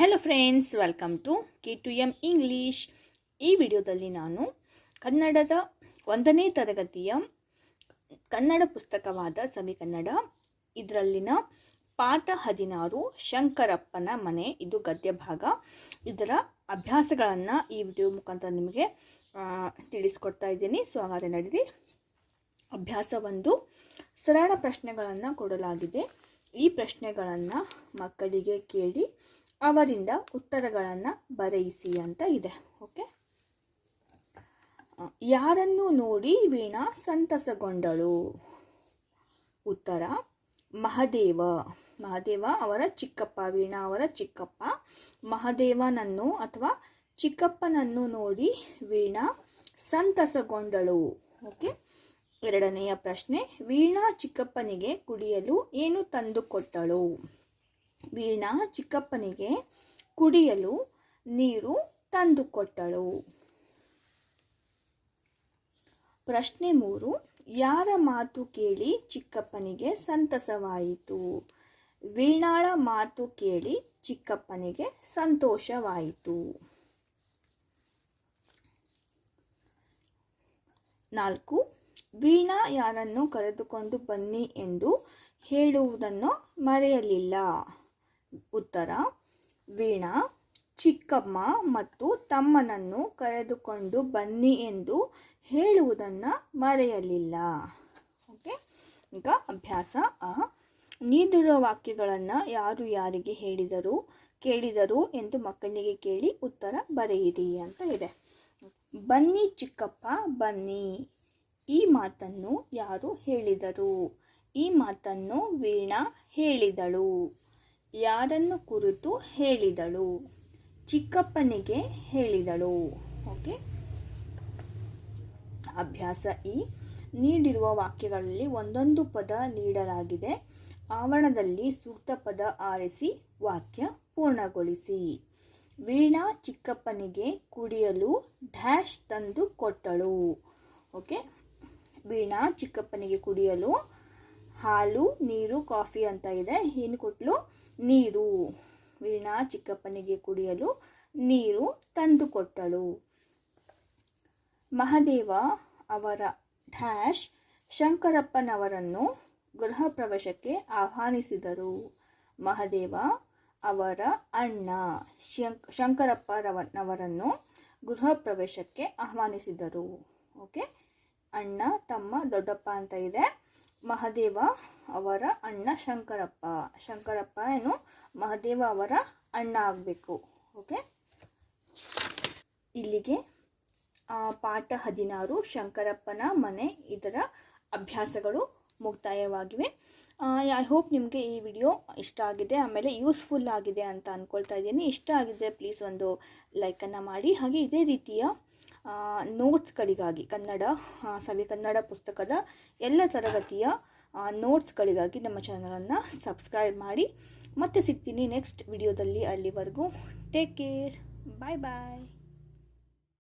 Hello friends welcome to K two M English ಈ ವಿಡಿಯೋದಲ್ಲಿ ನಾನು ಕನ್ನಡದ ಒಂದನೇ ತರಗತಿಯ ಕನ್ನಡ ಪುಸ್ತಕವಾದ ಸವಿ ಕನ್ನಡ, ಇದರಲ್ಲಿನ ಪಾಠ ಹದಿನಾರು ಶಂಕರಪ್ಪನ ಮನೆ, ಇದು ಗದ್ಯ ಭಾಗ. ಇದರ ಅಭ್ಯಾಸಗಳನ್ನು ಈ ವಿಡಿಯೋ ಮುಖಾಂತರ ನಿಮಗೆ ತಿಳಿಸ್ಕೊಡ್ತಾ ಇದ್ದೀನಿ. ಸೊ ಹಾಗಾದರೆ ಅಭ್ಯಾಸ ಒಂದು ಸರಳ ಪ್ರಶ್ನೆಗಳನ್ನು ಕೊಡಲಾಗಿದೆ. ಈ ಪ್ರಶ್ನೆಗಳನ್ನು ಮಕ್ಕಳಿಗೆ ಕೇಳಿ ಅವರಿಂದ ಉತ್ತರಗಳನ್ನು ಬರೆಯಿಸಿ ಅಂತ ಇದೆ ಓಕೆ ಯಾರನ್ನು ನೋಡಿ ವೀಣಾ ಸಂತಸಗೊಂಡಳು? ಉತ್ತರ, ಮಹದೇವ. ಮಹದೇವ ಅವರ ಚಿಕ್ಕಪ್ಪ, ವೀಣಾ ಅವರ ಚಿಕ್ಕಪ್ಪ. ಮಹದೇವನನ್ನು ಅಥವಾ ಚಿಕ್ಕಪ್ಪನನ್ನು ನೋಡಿ ವೀಣಾ ಸಂತಸಗೊಂಡಳು ಓಕೆ ಎರಡನೆಯ ಪ್ರಶ್ನೆ, ವೀಣಾ ಚಿಕ್ಕಪ್ಪನಿಗೆ ಕುಡಿಯಲು ಏನು ತಂದುಕೊಟ್ಟಳು ವೀಣಾ ಚಿಕ್ಕಪ್ಪನಿಗೆ ಕುಡಿಯಲು ನೀರು ತಂದುಕೊಟ್ಟಳು. ಪ್ರಶ್ನೆ ಮೂರು, ಯಾರ ಮಾತು ಕೇಳಿ ಚಿಕ್ಕಪ್ಪನಿಗೆ ಸಂತಸವಾಯಿತು? ವೀಣಾಳ ಮಾತು ಕೇಳಿ ಚಿಕ್ಕಪ್ಪನಿಗೆ ಸಂತೋಷವಾಯಿತು. ನಾಲ್ಕು, ವೀಣಾ ಯಾರನ್ನು ಕರೆದುಕೊಂಡು ಬನ್ನಿ ಎಂದು ಹೇಳುವುದನ್ನು ಮರೆಯಲಿಲ್ಲ. ಉತ್ತರ, ವೀಣಾ, ಚಿಕ್ಕಮ್ಮ ಮತ್ತು ತಮ್ಮನನ್ನು ಕರೆದುಕೊಂಡು ಬನ್ನಿ ಎಂದು ಹೇಳುವುದನ್ನು ಮರೆಯಲಿಲ್ಲ. ಓಕೆ? ಈಗ ಅಭ್ಯಾಸ ಆ. ನೀಡಿರುವ ವಾಕ್ಯಗಳನ್ನು ಯಾರು ಯಾರಿಗೆ ಹೇಳಿದರು, ಕೇಳಿದರು ಎಂದು ಮಕ್ಕಳಿಗೆ ಕೇಳಿ ಉತ್ತರ ಬರೆಯಿರಿ ಅಂತ ಇದೆ. ಬನ್ನಿ ಚಿಕ್ಕಪ್ಪ, ಬನ್ನಿ. ಈ ಮಾತನ್ನು ಯಾರು ಹೇಳಿದರು? ಈ ಮಾತನ್ನು ವೀಣಾ ಹೇಳಿದಳು. ಯಾರನ್ನು ಕುರಿತು ಹೇಳಿದಳು? ಚಿಕ್ಕಪ್ಪನಿಗೆ ಹೇಳಿದಳು. ಓಕೆ. ಅಭ್ಯಾಸ ಈ. ನೀಡಿರುವ ವಾಕ್ಯಗಳಲ್ಲಿ ಒಂದೊಂದು ಪದ ನೀಡಲಾಗಿದೆ. ಆವರಣದಲ್ಲಿ ಸೂಕ್ತ ಪದ ಆರಿಸಿ ವಾಕ್ಯ ಪೂರ್ಣಗೊಳಿಸಿ. ವೀಣಾ ಚಿಕ್ಕಪ್ಪನಿಗೆ ಕುಡಿಯಲು ಡ್ಯಾಶ್ ತಂದು ಕೊಟ್ಟಳು. ಓಕೆ. ವೀಣಾ ಚಿಕ್ಕಪ್ಪನಿಗೆ ಕುಡಿಯಲು ಹಾಲು, ನೀರು, ಕಾಫಿ ಅಂತ ಇದೆ. ಏನು ಕೊಟ್ಟಲು ನೀರು. ವೀಣಾ ಚಿಕ್ಕಪ್ಪನಿಗೆ ಕುಡಿಯಲು ನೀರು ತಂದು ಕೊಟ್ಟಳು. ಮಹದೇವ ಅವರ ಡ್ಯಾಶ್ ಶಂಕರಪ್ಪನವರನ್ನು ಗೃಹ ಪ್ರವೇಶಕ್ಕೆ ಆಹ್ವಾನಿಸಿದರು. ಮಹದೇವ ಅವರ ಅಣ್ಣ ಶಂಕ್ ಶಂಕರಪ್ಪರವನವರನ್ನು ಗೃಹ ಪ್ರವೇಶಕ್ಕೆ ಆಹ್ವಾನಿಸಿದರು. ಓಕೆ? ಅಣ್ಣ, ತಮ್ಮ, ದೊಡ್ಡಪ್ಪ ಅಂತ ಇದೆ. ಮಹದೇವ ಅವರ ಅಣ್ಣ ಶಂಕರಪ್ಪ. ಶಂಕರಪ್ಪ ಏನು? ಮಹದೇವ ಅವರ ಅಣ್ಣ ಆಗಬೇಕು. ಓಕೆ ಇಲ್ಲಿಗೆ ಪಾಠ ಹದಿನಾರು, ಶಂಕರಪ್ಪನ ಮನೆ ಇದರ ಅಭ್ಯಾಸಗಳು ಮುಕ್ತಾಯವಾಗಿವೆ. ಐ ಹೋಪ್ ನಿಮಗೆ ಈ ವಿಡಿಯೋ ಇಷ್ಟ ಆಗಿದೆ, ಆಮೇಲೆ ಯೂಸ್ಫುಲ್ ಆಗಿದೆ ಅಂತ ಅಂದ್ಕೊಳ್ತಾ ಇದ್ದೀನಿ. ಇಷ್ಟ ಆಗಿದೆ ಪ್ಲೀಸ್ ಒಂದು ಲೈಕನ್ನು ಮಾಡಿ. ಹಾಗೆ ಇದೇ ರೀತಿಯ ನೋಟ್ಸ್ಗಳಿಗಾಗಿ ಕನ್ನಡ ಸವಿ ಕನ್ನಡ ಪುಸ್ತಕದ ಎಲ್ಲ ತರಗತಿಯ ನೋಟ್ಸ್ಗಳಿಗಾಗಿ ನಮ್ಮ ಚಾನಲನ್ನು ಸಬ್ಸ್ಕ್ರೈಬ್ ಮಾಡಿ. ಮತ್ತೆ ಸಿಗ್ತೀನಿ ನೆಕ್ಸ್ಟ್ ವಿಡಿಯೋದಲ್ಲಿ ಅಲ್ಲಿವರೆಗೂ. ಟೇಕ್ ಕೇರ್ ಬಾಯ್ ಬಾಯ್